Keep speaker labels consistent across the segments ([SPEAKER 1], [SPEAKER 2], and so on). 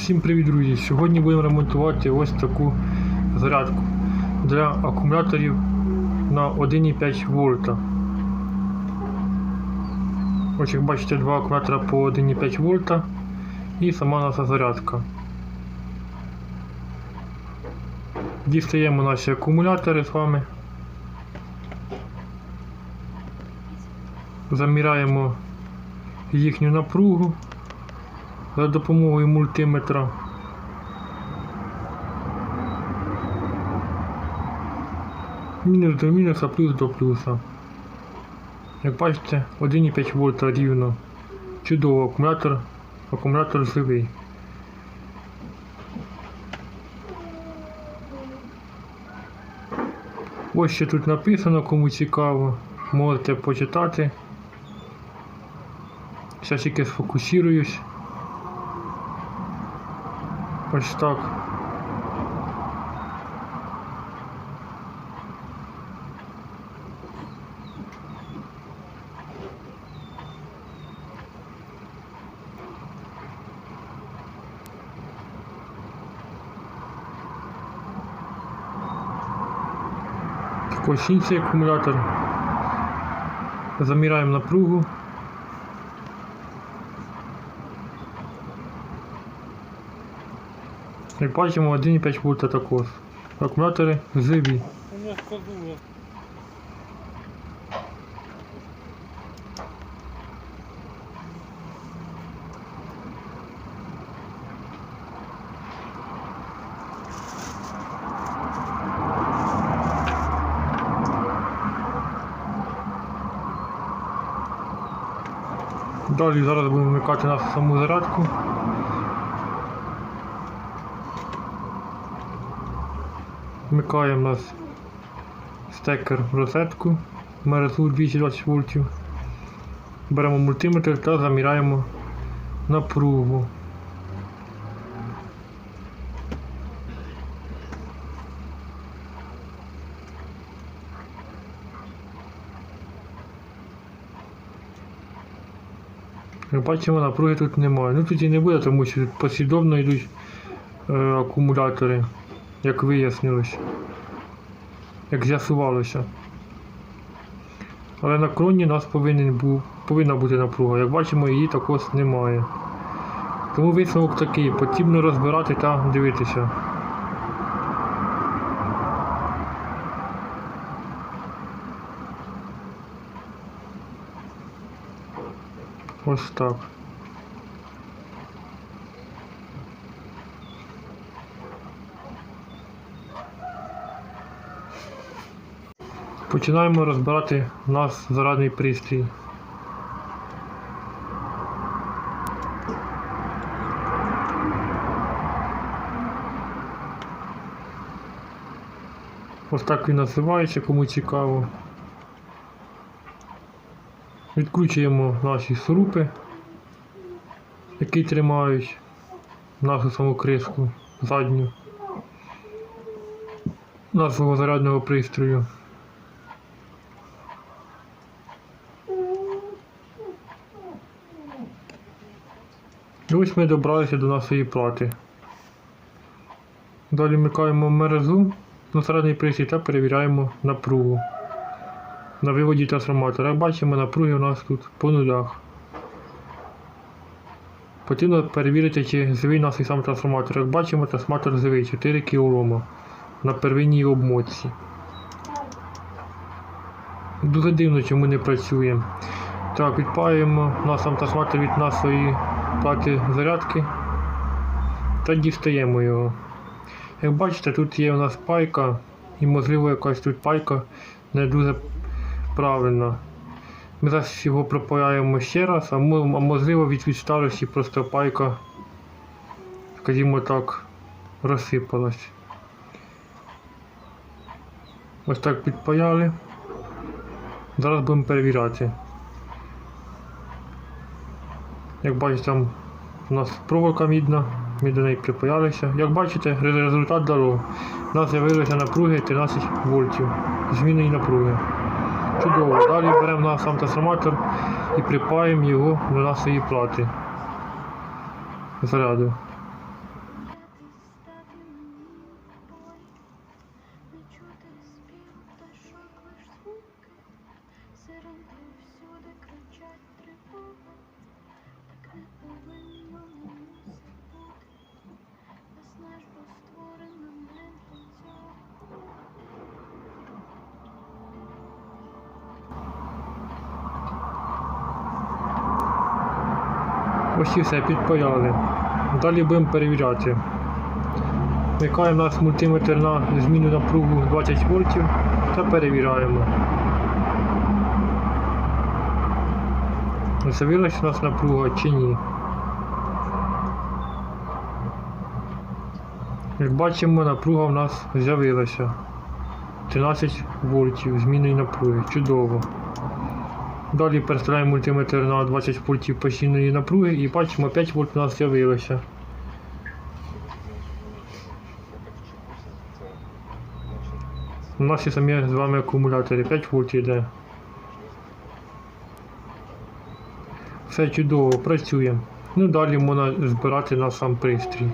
[SPEAKER 1] Всім привіт, друзі! Сьогодні будемо ремонтувати ось таку зарядку для акумуляторів на 1,5 вольта. Ось як бачите, два акумулятора по 1,5 вольта і сама наша зарядка. Дістаємо наші акумулятори з вами. Заміряємо їхню напругу за допомогою мультиметра. Мінус до мінуса, плюс до плюса. Як бачите, 1,5 вольта рівно. Чудово, акумулятор, акумулятор живий. Ось що тут написано, кому цікаво, можете почитати. Зараз тільки сфокусуюсь. Ось так. Ось інший акумулятор. Заміряємо напругу. Як бачимо, 1,5 вольта також. Акумулятори живі. Далі зараз будемо вмикати нашу саму зарядку. Вмикаємо у нас стекер в розетку мережу 220 вольтів. Беремо мультиметр та заміряємо напругу. Як бачимо, напруги тут немає. Ну тут і не буде, тому що послідовно йдуть е, акумулятори, як вияснилось, як з'ясувалося. Але на кроні нас повинен був, повинна бути напруга. Як бачимо, її також немає. Тому висновок такий, потрібно розбирати та дивитися. Ось так. Починаємо розбирати наш зарядний пристрій. Ось так він називається, кому цікаво. Відкручуємо наші срупи, які тримають нашу саму кришку задню нашого зарядного пристрою. І ось ми добралися до нашої плати. Далі вмикаємо мережу на середній пристрій та перевіряємо напругу на виводі трансформатора. Бачимо, напруги у нас тут по нулях. Потрібно перевірити, чи живий наш сам трансформатор. Як бачимо, трансформатор живий 4 кОм на первинній обмотці. Дуже дивно, чому не працює. Так, відпаємо наш сам трансформатор від нашої плати зарядки та дістаємо його. Як бачите, тут є у нас пайка і можливо якась тут пайка не дуже правильно. Ми зараз його пропаяємо ще раз, а можливо від від старості просто пайка, скажімо так, розсипалась. Ось так підпаяли. Зараз будемо перевіряти. Як бачите, там у нас проволока мідна, ми до неї припаялися. Як бачите, результат дало. У нас з'явилися напруги 13 вольтів. Зміни напруги. Чудово. Далі беремо наш сам трансформатор і припаємо його до нашої плати заряду. Ось і все, підпаяли. Далі будемо перевіряти. Вмикаємо наш мультиметр на зміну напругу 20 вольтів та перевіряємо. З'явилася у нас напруга чи ні. Як бачимо, напруга в нас з'явилася. 13 вольтів змінної напруги. Чудово. Далі переставляємо мультиметр на 20 вольтів постійної напруги і бачимо 5 вольт у нас з'явилося. У нас є самі з вами акумулятори, 5 вольт йде. Все чудово, працює. Ну далі можна збирати на сам пристрій.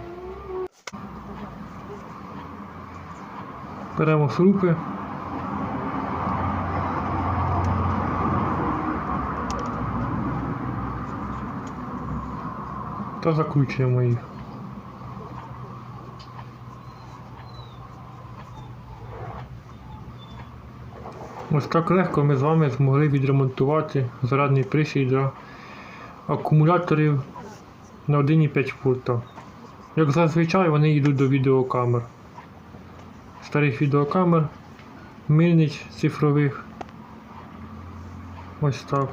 [SPEAKER 1] Беремо шурупи. Та закручуємо їх. Ось так легко ми з вами змогли відремонтувати зарядний пристрій для акумуляторів на 1,5 вольта. Як зазвичай вони йдуть до відеокамер. Старих відеокамер, мильниць цифрових. Ось так.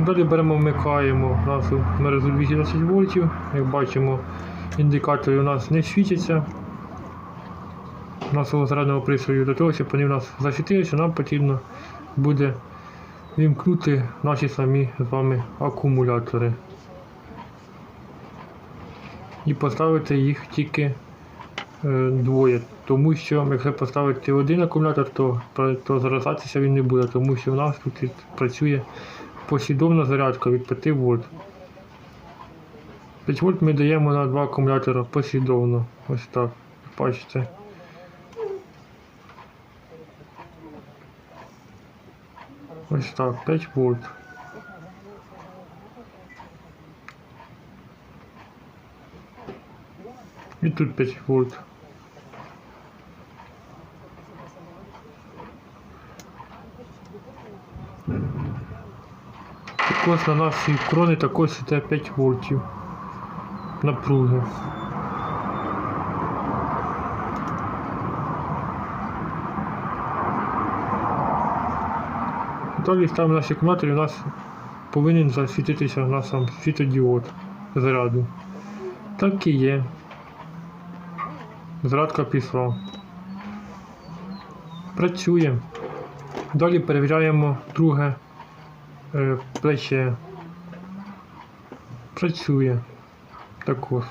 [SPEAKER 1] Далі беремо, вмикаємо нашу мережу 220 вольтів. Як бачимо, індикатори у нас не світяться нашого зарядного пристрою. Для того, щоб вони у нас засвітилися, нам потрібно буде вімкнути наші самі з вами акумулятори. І поставити їх тільки е, двоє. Тому що якщо поставити один акумулятор, то, то заражатися він не буде, тому що у нас тут працює послідовна зарядка від 5 вольт. 5 вольт ми даємо на два акумулятора послідовно. Ось так. Бачите. Ось так, 5 вольт. І тут 5 вольт. Також на нашій кроні також йде 5 вольтів напруги. Далі ставимо наші акумулятори, у нас повинен засвітитися на сам світодіод заряду. Так і є. Зарядка пішла. Працює. Далі перевіряємо друге е, плече. Працює також.